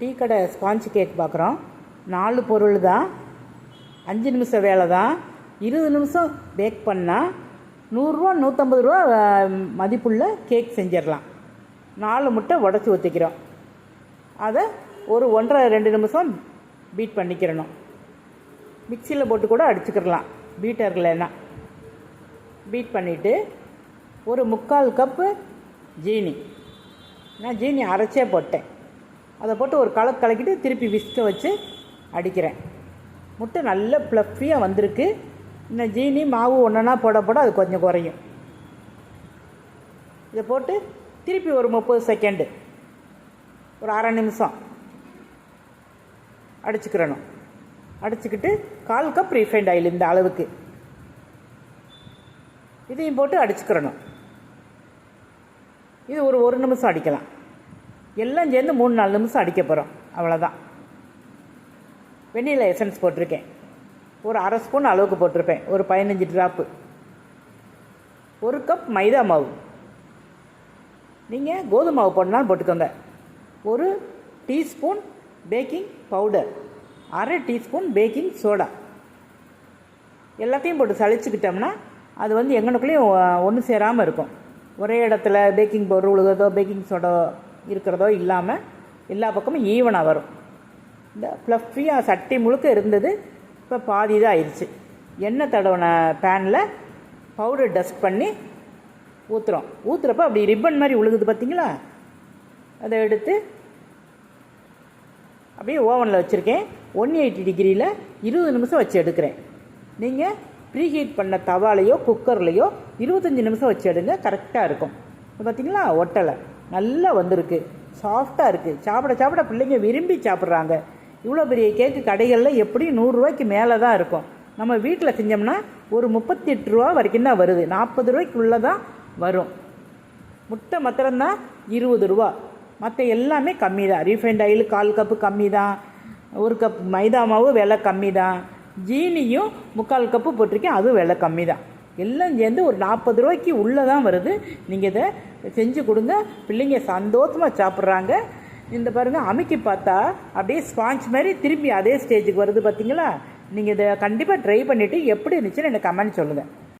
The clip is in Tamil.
டீ கடை ஸ்பாஞ்ச் கேக் பார்க்குறோம். நாலு பொருள் தான். அஞ்சு நிமிஷம் வேலை தான். இருபது நிமிஷம் பேக் பண்ணால் நூறுரூவா நூற்றம்பது ரூபா மதிப்புள்ள கேக் செஞ்சிடலாம். நாலு முட்டை உடச்சி ஊற்றிக்கிறோம் அதை ஒரு ஒன்றரை ரெண்டு நிமிஷம் பீட் பண்ணிக்கிறணும். மிக்சியில் போட்டு கூட அடிச்சுக்கிடலாம் பீட்டர் இல்லைன்னா. பீட் பண்ணிவிட்டு ஒரு முக்கால் கப்பு ஜீனி. நான் ஜீனி அரைச்சே போட்டேன். அதை போட்டு ஒரு கலக்கு கலக்கிட்டு திருப்பி விஸ்க வச்சு அடிக்கிறேன். முட்டை நல்ல ப்ளஃபியாக வந்திருக்கு. இன்னும் ஜீனி மாவு ஒன்றுனா போட போட அது கொஞ்சம் குறையும். இதை போட்டு திருப்பி ஒரு முப்பது செகண்டு ஒரு அரை நிமிஷம் அடிச்சுக்கிறணும். அடிச்சுக்கிட்டு கால் கப் ரீஃபைண்ட் ஆயில் இந்த அளவுக்கு. இதையும் போட்டு அடிச்சுக்கிறணும். இது ஒரு ஒரு நிமிஷம் அடிக்கலாம். எல்லாம் சேர்ந்து மூணு நாலு நிமிஷம் அடிக்க போகிறோம் அவ்வளோதான் வெண்ணில எசன்ஸ் போட்டிருக்கேன். ஒரு அரை ஸ்பூன் அளவுக்கு போட்டிருப்பேன். ஒரு பதினஞ்சு ட்ராப்பு ஒரு கப் மைதா மாவு. நீங்கள் கோதுமை மாவு போடனாலும் போட்டுக்கோங்க. ஒரு டீஸ்பூன் பேக்கிங் பவுடர் அரை டீஸ்பூன் பேக்கிங் சோடா எல்லாத்தையும் போட்டு சளிச்சுக்கிட்டோம்னா அது வந்து எங்கனுக்குள்ளேயும் ஒன்று சேராமல் இருக்கும். ஒரே இடத்துல பேக்கிங் பவுடர் உழுகுதோ பேக்கிங் சோடா இருக்கிறதோ இல்லாமல் எல்லா பக்கமும் ஈவனாக வரும். இந்த ஃப்ளஃபியாக சட்டி முழுக்க இருந்தது இப்போ பாதி தான் ஆயிடுச்சு. எண்ணெய் தடவின பேனில் பவுடர் டஸ்ட் பண்ணி ஊற்றுறோம் ஊற்றுறப்ப அப்படி ரிப்பன் மாதிரி உழுகுது பார்த்தீங்களா அதை எடுத்து அப்படியே ஓவனில் வச்சுருக்கேன். ஒன் எயிட்டி டிகிரியில் இருபது நிமிஷம் வச்சு எடுக்கிறேன். நீங்கள் ப்ரீஹீட் பண்ண தவாலையோ குக்கர்லேயோ இருபத்தஞ்சி நிமிஷம் வச்சு எடுங்க கரெக்டாக இருக்கும். இப்போ பார்த்தீங்களா ஒட்டலை. நல்லா வந்திருக்கு. சாஃப்டாக இருக்குது சாப்பிட சாப்பிட பிள்ளைங்க விரும்பி சாப்பிட்றாங்க. இவ்வளோ பெரிய கேக்கு கடைகளில் எப்படியும் நூறுரூவாய்க்கு மேலே தான் இருக்கும். நம்ம வீட்டில் செஞ்சோம்னா ஒரு முப்பத்தி எட்டு ரூபா வரைக்கும் தான் வருது. நாற்பது ரூபாய்க்குள்ளே தான் வரும். முட்டை மாத்திரம்தான் இருபது ரூபா. மற்ற எல்லாமே கம்மி தான் ரீஃபைண்ட் ஆயில் கால் கப்பு கம்மி தான் ஒரு கப் மைதா மாவு விலை கம்மி தான் ஜீனியும் முக்கால் கப்பு போட்டிருக்கேன். அதுவும் விலை கம்மி தான் எல்லாம் சேர்ந்து ஒரு நாற்பது ரூபாய்க்கு உள்ளே தான் வருது. நீங்கள் இதை செஞ்சு கொடுங்க. பிள்ளைங்க சந்தோஷமாக சாப்பிட்றாங்க. இந்த பாருங்கள் அமுக்கி பார்த்தா அப்படியே ஸ்பாஞ்ச் மாதிரி திரும்பி அதே ஸ்டேஜுக்கு வருது பார்த்தீங்களா நீங்கள் இதை கண்டிப்பாக ட்ரை பண்ணிவிட்டு எப்படி இருந்துச்சுன்னு எனக்கு கமெண்ட் சொல்லுங்கள்